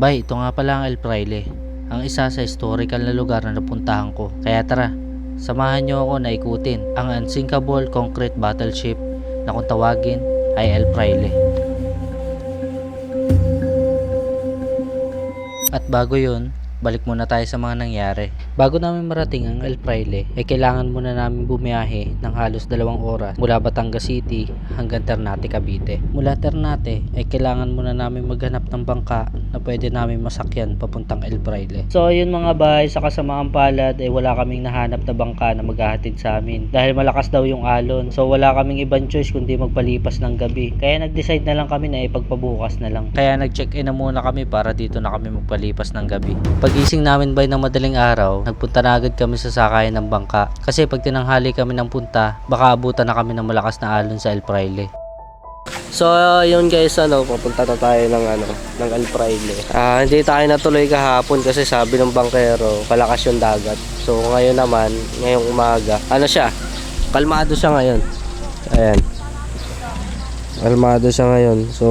Bay, ito nga pala ang El Fraile. Ang isa sa historical na lugar na napuntahan ko. Kaya tara, samahan nyo ako na ikutin ang unsinkable concrete battleship na kung tawagin ay El Fraile. At bago yun, balik muna tayo sa mga nangyari. Bago namin marating ang El Fraile, ay kailangan muna namin bumiyahe ng halos dalawang oras mula Batangas City hanggang Ternate, Cavite. Mula Ternate, ay kailangan muna namin maghanap ng bangka na pwede namin masakyan papuntang El Fraile. So ayun mga bahay, sa kasamaang palad ay wala kaming nahanap na bangka na maghahatid sa amin. Dahil malakas daw yung alon. So wala kaming ibang choice kundi magpalipas ng gabi. Kaya nag-decide na lang kami na ipagpabukas na lang. Kaya nag-check-in na muna kami para dito na kami magpalipas ng gabi. Pagising namin by ng madaling araw, nagpunta na agad kami sa sakayan ng bangka. Kasi pag tinanghali kami ng punta, baka abutan na kami ng malakas na alon sa El Fraile. So, yun guys, ano, papunta na tayo ng ano, ng El Fraile. Ah, hindi tayo natuloy kahapon kasi sabi ng bangkero, palakas yung dagat. So, ngayon naman, ngayong umaga, ano siya? Kalmado siya ngayon. Ayan. Kalmado siya ngayon. So,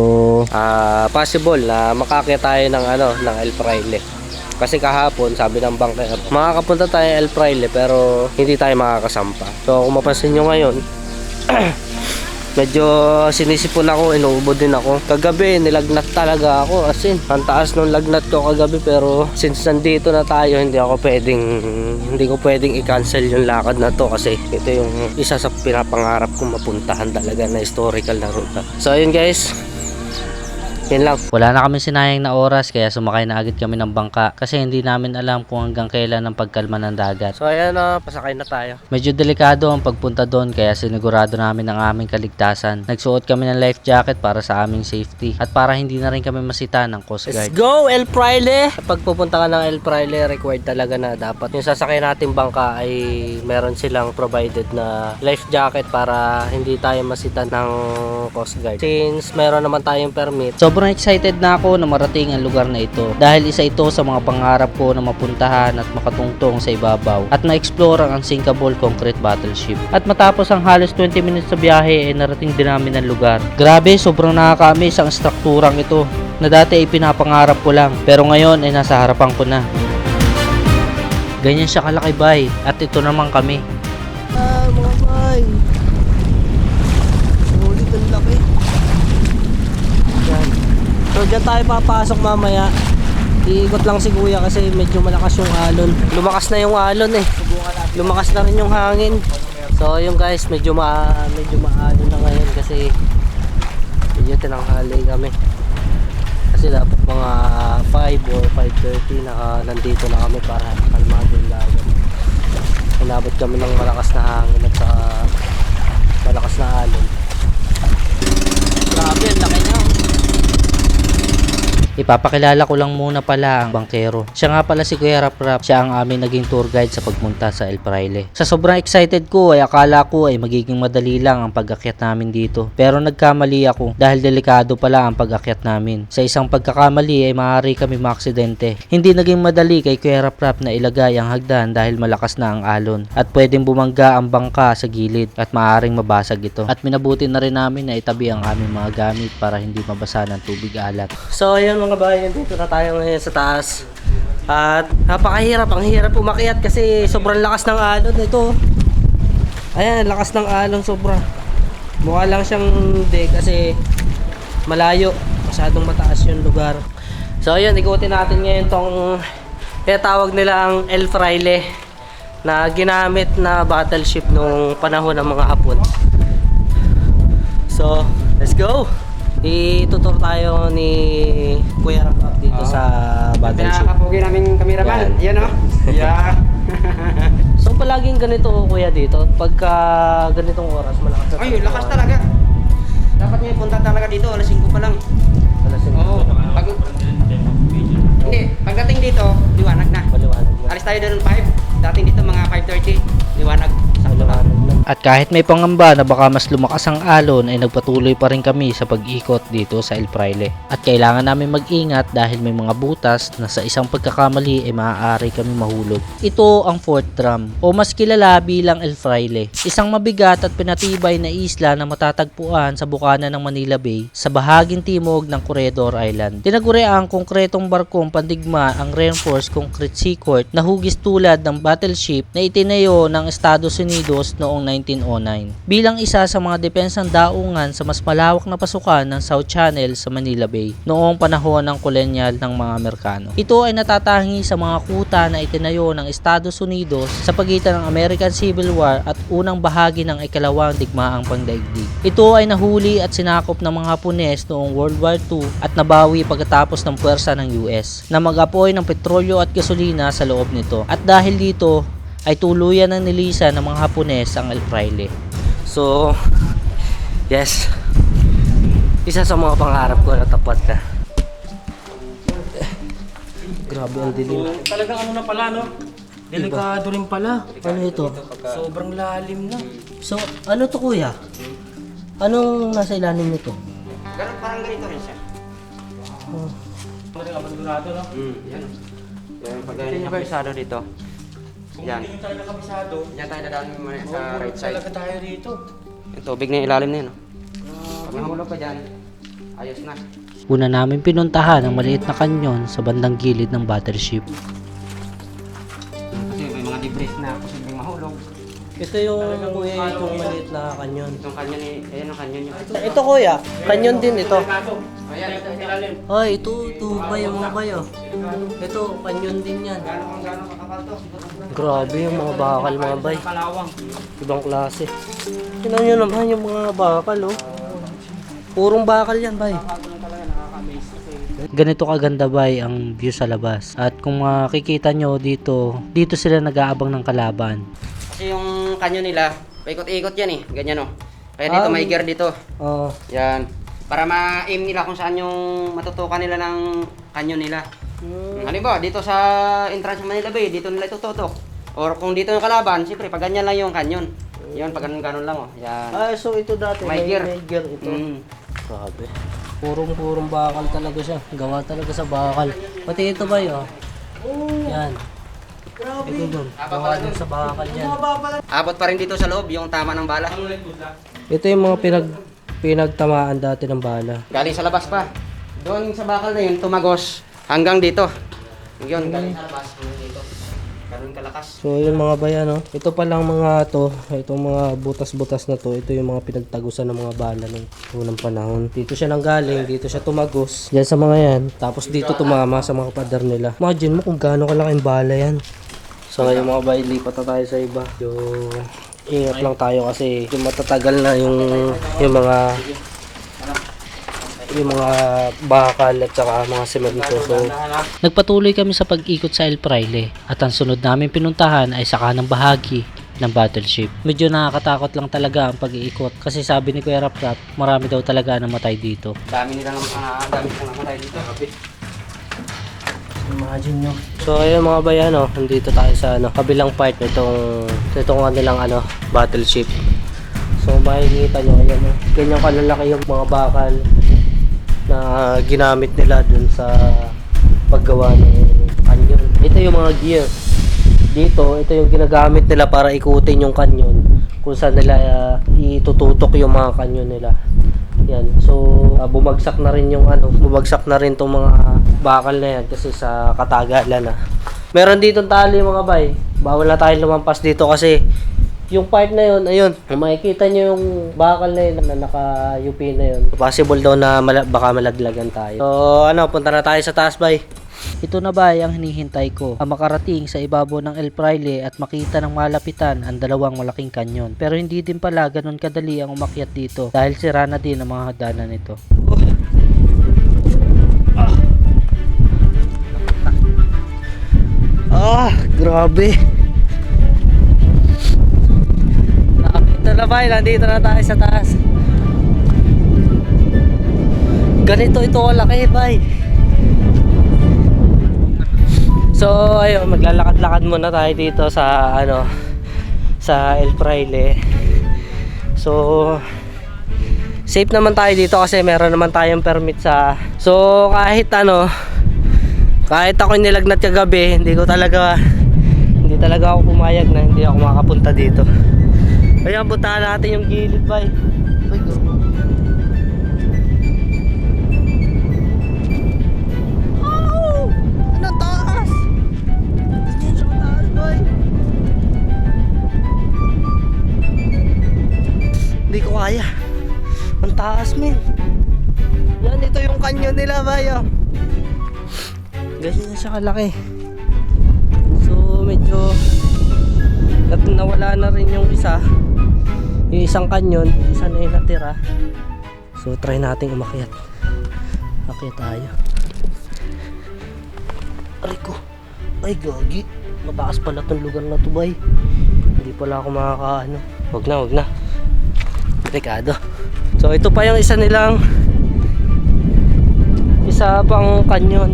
ah, possible na makakita tayo ng ano, ng El Fraile. Kasi kahapon, sabi ng bangkero, makakapunta tayo El Fraile pero hindi tayo makakasampa. So, kung mapansin nyo ngayon, medyo sinisipon ako, inuubo din ako. Kagabi, nilagnat talaga ako. As in, ang taas nung lagnat ko kagabi pero since nandito na tayo, hindi ako pwedeng, hindi ko pwedeng i-cancel yung lakad na to kasi ito yung isa sa pinapangarap kong mapuntahan talaga na historical na ruta. So, ayun guys. Yun lang. Wala na kami sinayang na oras kaya sumakay na agad kami ng bangka kasi hindi namin alam kung hanggang kailan ang pagkalma ng dagat. So, ayan na, pasakay na tayo. Medyo delikado ang pagpunta doon kaya sinigurado namin ang aming kaligtasan. Nagsuot kami ng life jacket para sa aming safety at para hindi na rin kami masita ng Coast Let's Guard. go, El Fraile! Kapag pupunta ka ng El Fraile, required talaga na dapat yung sasakay nating bangka ay meron silang provided na life jacket para hindi tayo masita ng Coast Guard. Since meron naman tayong permit, Sobrang excited na ako na marating ang lugar na ito dahil isa ito sa mga pangarap ko na mapuntahan at makatungtong sa ibabaw at na-explore ang unsinkable concrete battleship. At matapos ang halos 20 minutes sa biyahe ay narating din namin ang lugar. Grabe, sobrang nakaka-amaze ang strukturang ito na dati ay pinapangarap ko lang pero ngayon ay nasa harapan ko na. Ganyan siya kalaki bay at ito naman kami. Dyan tayo papasok mamaya. Iikot lang si kuya kasi medyo malakas yung alon. Lumakas na yung alon eh. Lumakas na rin yung hangin. So, yung guys, medyo ma medyo maalon na ngayon kasi medyo tinanghali kami. Kasi dapat mga 5 or 5.30 naka, nandito na kami para kalmado yung lagat. Inabot kami ng malakas na hangin at saka malakas na alon. Grabe, ang laki niya. Ipapakilala ko lang muna pala ang bangkero. Siya nga pala si Kuya Rap Rap. Siya ang aming naging tour guide sa pagpunta sa El Fraile. Sa sobrang excited ko ay akala ko ay magiging madali lang ang pag-akyat namin dito. Pero nagkamali ako dahil delikado pala ang pag-akyat namin. Sa isang pagkakamali ay maaari kami maaksidente. Hindi naging madali kay Kuya Rap Rap na ilagay ang hagdan dahil malakas na ang alon. At pwedeng bumangga ang bangka sa gilid at maaaring mabasag ito. At minabuti na rin namin na itabi ang aming mga gamit para hindi mabasa ng tubig alat. So ayun mga bayan, dito na tayo ngayon sa taas. At napakahirap, ang hirap umakyat kasi sobrang lakas ng alon ito. Ayan, lakas ng alon sobra. Mukha lang siyang hindi kasi malayo. Masyadong mataas yung lugar. So ayun, ikutin natin ngayon tong tawag nila ang El Fraile na ginamit na battleship nung panahon ng mga Hapon. So, let's go! Itutur tayo ni battleship. Pinakapogi namin cameraman. Yan o. Yeah. So, palaging ganito kuya dito. Pagka ganitong oras, malakas na Ay, lakas talaga. Dapat may punta talaga dito. Alas 5 pa lang. Alas yung Oo. Pag... Hindi. Pagdating dito, liwanag na. Maliwanag na. Alis tayo doon 5. dating dito mga 5.30. Liwanag. At kahit may pangamba na baka mas lumakas ang alon ay nagpatuloy pa rin kami sa pag-ikot dito sa El Fraile. At kailangan namin mag-ingat dahil may mga butas na sa isang pagkakamali ay maaari kami mahulog. Ito ang Fort Drum o mas kilala bilang El Fraile. Isang mabigat at pinatibay na isla na matatagpuan sa bukana ng Manila Bay sa bahaging timog ng Corredor Island. Tinaguri ang konkretong barkong pandigma ang reinforced concrete seacourt na hugis tulad ng battleship na itinayo ng Estados Unidos noong 1909 bilang isa sa mga depensang daungan sa mas malawak na pasukan ng South Channel sa Manila Bay noong panahon ng kolonyal ng mga Amerikano. Ito ay natatahangi sa mga kuta na itinayo ng Estados Unidos sa pagitan ng American Civil War at unang bahagi ng ikalawang digmaang pangdaigdig. Ito ay nahuli at sinakop ng mga Hapones noong World War II at nabawi pagkatapos ng puwersa ng US na mag-apoy ng petrolyo at gasolina sa loob nito. At dahil dito ay tuluyan ng nilisa ng mga Hapones ang El Fraile. So, yes. Isa sa mga pangarap ko na tapat na. Grabe ang dilim. Talagang ano na pala, no? Delikado rin pala. Ano ito? Sobrang lalim na. So, ano to kuya? Anong nasa ilalim nito? Pero parang ganito rin siya. Talagang abandonado, no? Mm, yan. Yan, pag ganyan yung kabisado dito. Kung Yan. hindi nyo talaga kabisado, Yan tayo dadaan muna sa right side. talaga tayo rito. Yung tubig na yung ilalim na yun. oh. Pag nahulog ka dyan, ayos na. Una namin pinuntahan ang maliit na kanyon sa bandang gilid ng battleship. Ito yung kuya itong maliit na kanyon. Itong kanyon ni, ayan ang kanyon nyo. Ito kuya, kanyon din ito. Ayan, ito, ilalim. Ay, ito, ito, bayo mga bayo. Ito, kanyon din yan. Gano'n kung gano'n kakapal to. Grabe yung mga bakal mga bay. Kalawang. Ibang klase. Tingnan nyo naman yung mga bakal oh. Purong bakal yan bay. Ganito kaganda bay ang view sa labas. At kung makikita nyo dito, dito sila nag-aabang ng kalaban. Kasi yung kanyon nila, paikot-ikot yan eh. Ganyan oh. Kaya dito Ah, may gear dito. Oh, Yan. Para ma-aim nila kung saan yung matutukan nila ng kanyon nila. Hmm. Halimbawa, dito sa entrance ng Manila Bay, dito nila itututok. Or kung dito yung kalaban, siyempre, pag ganyan lang yung kanyon. Yun, pag ganun-ganun lang, oh. Yan. Ah, so ito dati May gear. May gear ito. Mm. Grabe. Purong-purong bakal talaga siya. Gawa talaga sa bakal. Pati ito ba yun? Yan. Ito dun. Gawa din sa bakal yan. Abot pa rin dito sa loob yung tama ng bala. Ito yung mga pinag pinagtamaan dati ng bala. Galing sa labas pa. Doon sa bakal na yun, tumagos hanggang dito. Yun, galing sa labas dito. Ganun kalakas. So yun mga bayan no. Ito pa lang mga to, itong mga butas-butas na to, ito yung mga pinagtagusan ng mga bala ng unang panahon. Dito siya nanggaling, dito siya tumagos. Diyan sa mga yan. Tapos dito tumama sa mga pader nila. Imagine mo kung gaano kalaking bala yan. So yung mga bayan, lipat na tayo sa iba. Yung ingat lang tayo kasi yung matatagal na yung yung mga yung mga bakal at saka mga semento. So Nagpatuloy kami sa pag-ikot sa El Fraile at ang sunod namin pinuntahan ay sa kanang bahagi ng battleship. Medyo nakakatakot lang talaga ang pag-iikot kasi sabi ni Kuya Raprap, marami daw talaga namatay dito. Dami nila ng uh, dami nilang namatay dito. Imagine nyo. So ayun mga bayan, no, nandito tayo sa ano, kabilang part nitong nitong kanilang ano, battleship. So makikita nyo, ayan, no, ganyan kalalaki yung mga bakal na ginamit nila dun sa paggawa ng kanyon. Ito yung mga gear. Dito, ito yung ginagamit nila para ikutin yung kanyon kung saan nila uh, itututok yung mga kanyon nila. Yan. So, uh, bumagsak na rin yung ano, bumagsak na rin tong mga bakal na yan kasi sa katagalan na. Meron dito tali mga bay. Bawal na tayo lumampas dito kasi yung part na yun, ayun, makikita nyo yung bakal na yun na naka-UP na yun. Possible daw na mala- baka malaglagan tayo. So, ano, punta na tayo sa taas, bay. Ito na ba ang hinihintay ko? Ang makarating sa ibabaw ng El Fraile at makita ng malapitan ang dalawang malaking kanyon. Pero hindi din pala ganun kadali ang umakyat dito dahil sira na din ang mga hagdanan nito. Ah, grabe. Nakakita na bay, nandito na tayo sa taas. Ganito ito kalaki bay. So, ayun, maglalakad-lakad muna tayo dito sa ano sa El Fraile. So, safe naman tayo dito kasi meron naman tayong permit sa So, kahit ano kahit ako nilagnat kagabi, hindi ko talaga hindi talaga ako pumayag na hindi ako makapunta dito. Kaya puntahan natin yung gilid ba kaya. Ang taas, men. Yan, ito yung kanyon nila, bayo. Ganyan siya kalaki. So, medyo nat nawala na rin yung isa. Yung isang kanyon, isa na yung natira. So, try nating umakyat. Akyat tayo. Aray ko. Ay, gagi. Mataas pala tong lugar na to, bay. Hindi pala ako makakaano. Wag na, wag na. Delikado. So, ito pa yung isa nilang isa pang kanyon.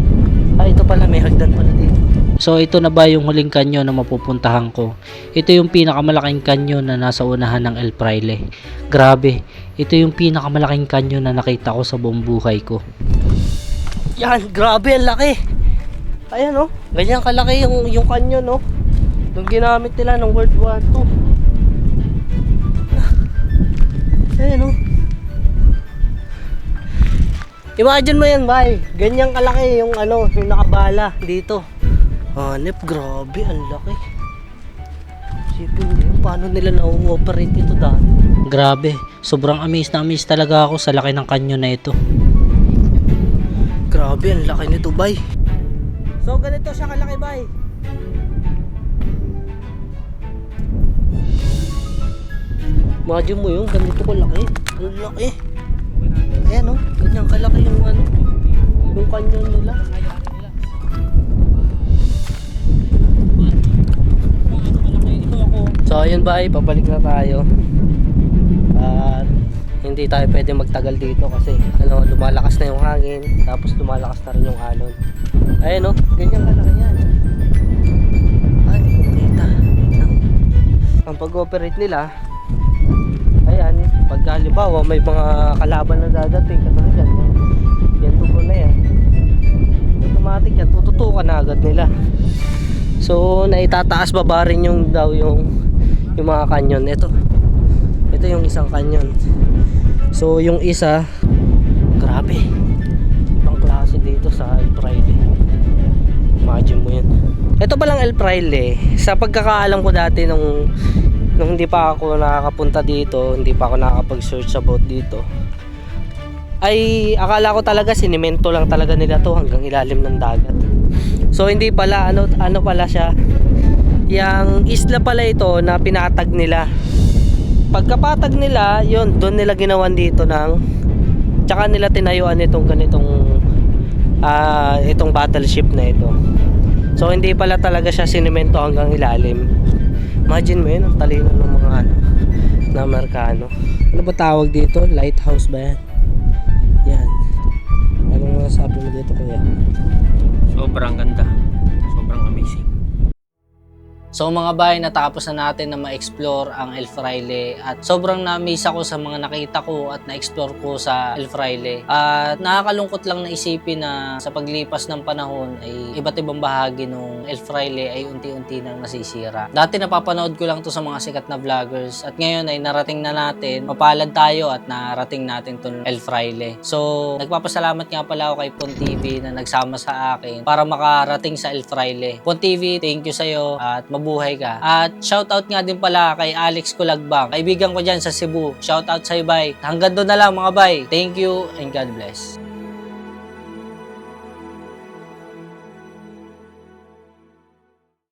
Ah, ito pala, may hagdan pala dito. So ito na ba yung huling kanyon na mapupuntahan ko? Ito yung pinakamalaking kanyon na nasa unahan ng El Fraile. Grabe, ito yung pinakamalaking kanyon na nakita ko sa buong buhay ko. Yan, grabe, ang laki. Ayan, oh. Ganyan kalaki yung, yung kanyon, oh. Yung ginamit nila ng World War II. Ayan, oh. Imagine mo yan, bay. Ganyan kalaki yung ano, yung nakabala dito. Hanep, grabe, ang laki. Sipin mo yun, paano nila na-operate ito dati? Grabe, sobrang amazed na amazed talaga ako sa laki ng kanyon na ito. Grabe, ang laki nito, bay. So, ganito siya kalaki, bay. Imagine mo yung ganito kalaki. Ang laki. Ayan, oh. Ganyan kalaki yung ano. Yung kanyon nila. So, ayun ba, pabalik na tayo. At hindi tayo pwede magtagal dito kasi ano, lumalakas na yung hangin tapos lumalakas na rin yung alon. Ayun oh, ganyan kalaki yan. Ko makita. Ang pag-operate nila, halimbawa may mga kalaban na dadating, katulad yan, yan, yan tubo na yan. Automatic yan, tututukan na agad nila. So, naitataas baba rin yung daw yung yung mga kanyon. Ito. Ito yung isang kanyon. So, yung isa grabe. Ibang klase dito sa El Fraile. Imagine mo yun. Ito palang El Fraile, sa pagkakaalam ko dati nung nung hindi pa ako nakakapunta dito, hindi pa ako nakakapag-search about dito. Ay akala ko talaga sinimento lang talaga nila to hanggang ilalim ng dagat. So hindi pala ano ano pala siya. Yang isla pala ito na pinatag nila. Pagkapatag nila, yon doon nila ginawan dito ng tsaka nila tinayuan itong ganitong ah itong battleship na ito. So hindi pala talaga siya sinimento hanggang ilalim. Imagine mo yun, ang talino ng mga ano, na Amerikano. Ano ba tawag dito? Lighthouse ba yan? Yan. Anong masasabi mo dito kuya? Sobrang ganda. So mga bahay, natapos na natin na ma-explore ang El Fraile at sobrang na-amaze ako sa mga nakita ko at na-explore ko sa El Fraile. At nakakalungkot lang na isipin na sa paglipas ng panahon ay iba't ibang bahagi ng El Fraile ay unti-unti nang nasisira. Dati napapanood ko lang to sa mga sikat na vloggers at ngayon ay narating na natin, mapalad tayo at narating natin tong El Fraile. So nagpapasalamat nga pala ako kay Pon TV na nagsama sa akin para makarating sa El Fraile. Pon TV, thank you sa'yo at mabuhay ka. At shoutout nga din pala kay Alex Kulagbang. Kaibigan ko dyan sa Cebu. Shoutout sa'yo, bay. Hanggang doon na lang mga bay. Thank you and God bless.